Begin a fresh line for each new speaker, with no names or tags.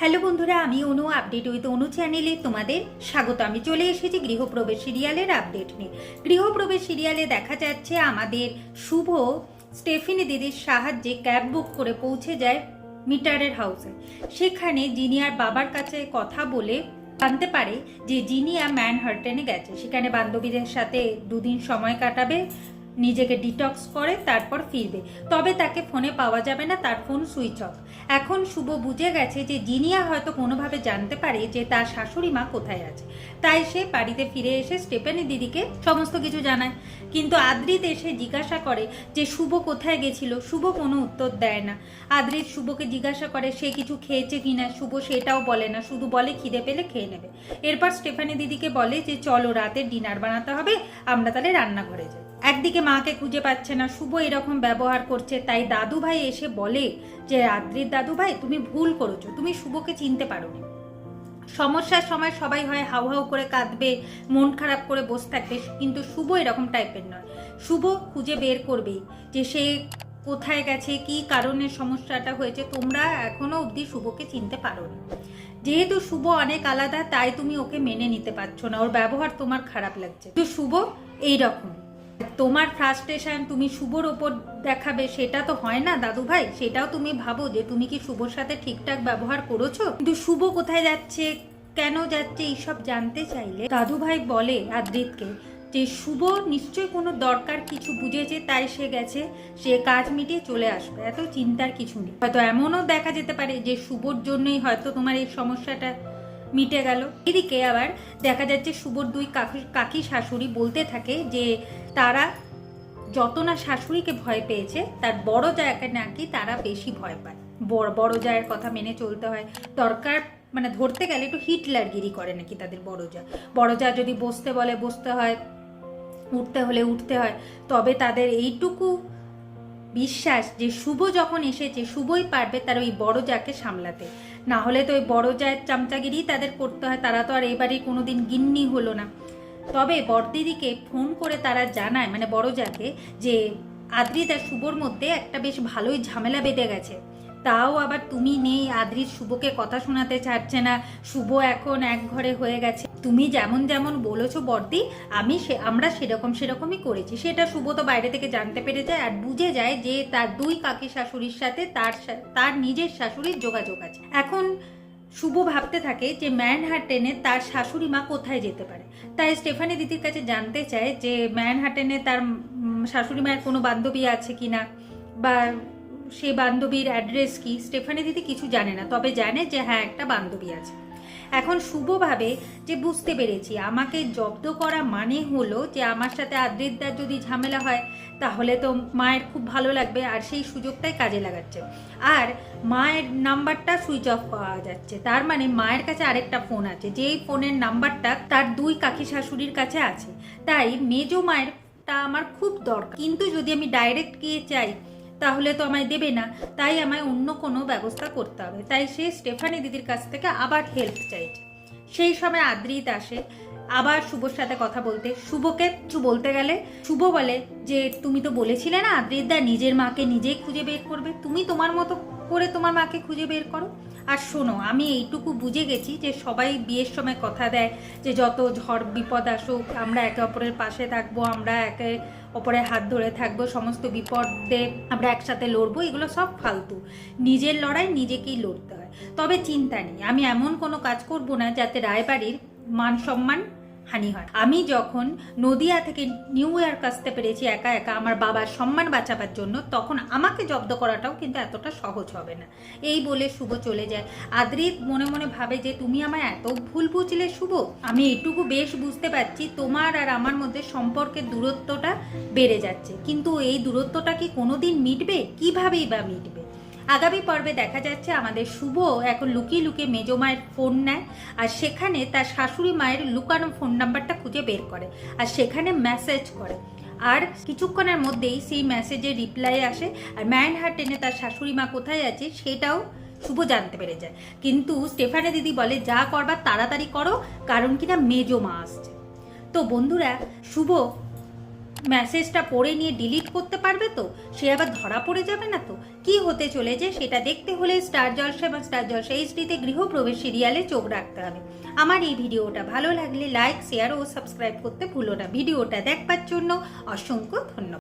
Hello বন্ধুরা, আমি অনু update with অনু চ্যানেলে তোমাদের স্বাগত। আমি চলে এসেছি গৃহপ্রবেশ সিরিয়ালের আপডেট নিয়ে। গৃহপ্রবেশ সিরিয়ালে দেখা যাচ্ছে আমাদের শুভ স্টেফিনি দিদির সাহায্যে ক্যাব বুক করে পৌঁছে যায় মিটারের হাউসে সেখানে জিনিয়ার বাবার কাছে কথা বলে জানতে পারে যে জিনিয়া ম্যানহার্টেনে গেছে। সেখানে বান্ধবীদের সাথে দুদিন সময় কাটাবে। নিজেকে ডিটক্স করে, তারপর ফিরবে। তবে তাকে ফোনে পাওয়া যাবে না, তার ফোন সুইচ অফ এখন শুভ বুঝে গেছে যে জিনিয়া হয়তো কোনোভাবে জানতে পারে যে তার শাশুড়ি মা কোথায় আছে। তাই সে বাড়িতে ফিরে এসে স্টেপেনি দিদিকে সমস্ত কিছু জানায়। কিন্তু আদ্রিত এসে জিজ্ঞাসা করে যে, শুভ কোথায় গেছিল? শুভ কোনো উত্তর দেয় না। আদ্রিত শুভকে জিজ্ঞাসা করে, সে কিছু খেয়েছে কিনা? শুভ সেটাও বলে না, শুধু বলে খিদে পেলে খেয়ে নেবে। এরপর স্টেফানি দিদিকে বলে যে, চলো রাতে ডিনার বানাতে হবে, আমরা তাহলে রান্নাঘরে যাই। একদিকে মাকে খুঁজে পাচ্ছে না, শুভ এরকম ব্যবহার করছে। তাই দাদু ভাই এসে বলে যে, রাত্রির দাদু ভাই তুমি ভুল করেছ, তুমি শুভকে চিনতে পারোনি। সমস্যার সময় সবাই হয় হাউ হাউ করে কাঁদবে, মন খারাপ করে বসে থাকবে, কিন্তু শুভ এরকম টাইপের নয়। শুভ খুঁজে বের করবেই যে, সে কোথায় গেছে, কি কারণে সমস্যাটা হয়েছে, তোমরা এখনও অবধি শুভকে চিনতে পারোনি। যেহেতু শুভ অনেক আলাদা, তাই তুমি ওকে মেনে নিতে পারছ না। ওর ব্যবহার তোমার খারাপ লাগছে। তো শুভ এই রকম তোমার ফ্রাস্ট্রেশন তুমি শুভর ওপর দেখাবে, সেটা তো হয় না দাদু ভাই সেটাও তুমি ভাবো যে তুমি কি শুভর সাথে ঠিকঠাক ব্যবহার করেছ? কিন্তু শুভ কোথায় যাচ্ছে, কেন যাচ্ছে, এইসব জানতে চাইলে দাদু ভাই বলে আদ্রিতকে যে, শুভ নিশ্চয়ই কোনো দরকার কিছু বুঝেছে, তাই সে গেছে, সে কাজ মিটিয়ে চলে আসবে। এত চিন্তার কিছু নেই। হয়তো এমনও দেখা যেতে পারে যে, শুভর জন্যই হয়তো তোমার এই সমস্যাটা মিটে গেল। এদিকে আবার দেখা যাচ্ছে শুভর দুই কাকি কাকি শাশুড়ি বলতে থাকে যে তারা যত না শাশুড়িকে ভয় পেয়েছে, তার বড় জায়গায় নাকি তারা বেশি ভয় পায়। বড় বড় জায়ের কথা মেনে চলতে হয়। দরকার মানে ধরতে গেলে একটু হিটলারগিরি করে নাকি তাদের বড় যা বড় যা যদি বসতে বলে, বসতে হয়, উঠতে হলে উঠতে হয়, তবে তাদের এইটুকু বিশ্বাস যে শুভ যখন এসেছে, শুভই পারবে তার ওই বড় যাকে সামলাতে। না হলে তো ওই বড় জায়ের চামচাগিরি তাদের করতে হয়। তারা তো আর এবারে কোনোদিন গিন্নি হলো না। তবে বড়দিদিকে ফোন করে তারা জানায় মানে বড় যাকে যে আদ্রিত শুভর মধ্যে একটা বেশ ভালোই ঝামেলা বেঁধে গেছে। তাও আবার তুমি নেই আদ্রিত শুভকে কথা শোনাতে ছাড়ছে না, শুভ এখন এক ঘরে হয়ে গেছে। তুমি যেমন যেমন বলেছ বর্দি আমি সে, আমরা সেরকম সেরকমই করেছি। সেটা শুভ তো বাইরে থেকে জানতে পেরে যায় আর বুঝে যায় যে তার দুই কাকি শাশুড়ির সাথে তার তার নিজের শাশুড়ির যোগাযোগ আছে। এখন শুভ ভাবতে থাকে যে ম্যানহাটেনে তার শাশুড়ি মা কোথায় যেতে পারে। তাই স্টেফানি দিদির কাছে জানতে চায় যে ম্যানহাটেনে তার শাশুড়ি মায়ের কোনো বান্ধবী আছে কি না? বা সেই বান্ধবীর অ্যাড্রেস কি? স্টেফানি দিদি কিছু জানে না, তবে জানে যে হ্যাঁ একটা বান্ধবী আছে। এখন শুভভাবে যে বুঝতে পেরেছি, আমাকে জব্দ করা মানে হলো যে আমার সাথে আদ্রিতদার যদি ঝামেলা হয়, তাহলে তো মায়ের খুব ভালো লাগবে আর সেই সুযোগটাই কাজে লাগাচ্ছে। আর মায়ের নাম্বারটা সুইচ অফ পাওয়া যাচ্ছে, তার মানে মায়ের কাছে আরেকটা ফোন আছে, যেই ফোনের নাম্বারটা তার দুই কাকি শাশুড়ির কাছে আছে। তাই মেজো মায়েরটা আমার খুব দরকার। কিন্তু যদি আমি ডাইরেক্ট গিয়ে চাই তাহলে তো আমায় দেবে না। তাই আমায় অন্য কোনো ব্যবস্থা করতে হবে। তাই সে স্টেফানি দিদির কাছ থেকে আবার হেল্প চাইছে। সেই সময় আদ্রিত আসে। আবার শুভর সাথে কথা বলতে। শুভকে কিছু বলতে গেলে, শুভ বলে যে, তুমি তো বলেছিলে না আদ্রিতদা নিজের মাকে নিজেই খুঁজে বের করবে। তুমি তোমার মতো করে তোমার মাকে খুঁজে বের করো। আর শোনো, আমি এইটুকু বুঝে গেছি যে সবাই বিয়ের সময় কথা দেয়, যে যত ঝড় বিপদ আসুক, আমরা একে অপরের পাশে থাকব, আমরা একে অপরের হাত ধরে থাকব, সমস্ত বিপদে আমরা একসাথে লড়বো, এগুলো সব ফালতু। নিজের লড়াই নিজেকেই লড়তে হয়। তবে চিন্তা নেই, আমি এমন কোনো কাজ করব না যাতে রায়বাড়ির মান সম্মান হানি হয়। আমি যখন নদিয়া থেকে নিউ ইয়র্ক আসতে পেরেছি একা একা আমার বাবার সম্মান বাঁচাবার জন্য, তখন আমাকে জব্দ করাটাও কিন্তু এতটা সহজ হবে না। এই বলে শুভ চলে যায়। আদ্রিত মনে মনে ভাবে যে, তুমি আমায় এত ভুল বুঝলে শুভ? আমি এটুকু বেশ বুঝতে পারছি তোমার আর আমার মধ্যে সম্পর্কের দূরত্বটা বেড়ে যাচ্ছে। কিন্তু এই দূরত্বটা কি কোনোদিন মিটবে? কিভাবেই বা মিটবে? আগামী পর্বে দেখা যাচ্ছে আমাদের শুভ, এখন লুকিয়ে লুকিয়ে মেজো মায়ের ফোন নেয়, আর সেখানে তার শাশুড়ি মায়ের লুকানো ফোন নাম্বারটা খুঁজে বের করে, আর সেখানে মেসেজ করে। আর কিছুক্ষণের মধ্যেই সেই মেসেজের রিপ্লাই আসে, আর ম্যান ম্যানহার্টেনে তার শাশুড়ি মা কোথায় আছে সেটাও শুভ জানতে পেরে যায়। কিন্তু স্টেফানে দিদি বলে, যা করবার তাড়াতাড়ি করো, কারণ কিনা মেজো মা আসছে। তো বন্ধুরা, শুভ মেসেজটা পড়ে নিয়ে ডিলিট করতে পারবে তো? সে আবার ধরা পড়ে যাবে না তো? কি হতে চলেছে? সেটা দেখতে হলে স্টার জলসা এবং স্টার জলসা এইচডিতে গৃহপ্রবেশ সিরিয়ালে চোখ রাখতে হবে। আমার এই ভিডিওটা ভালো লাগলে লাইক শেয়ার ও সাবস্ক্রাইব করতে ভুলো না। ভিডিওটা দেখবার জন্য অসংখ্য ধন্যবাদ।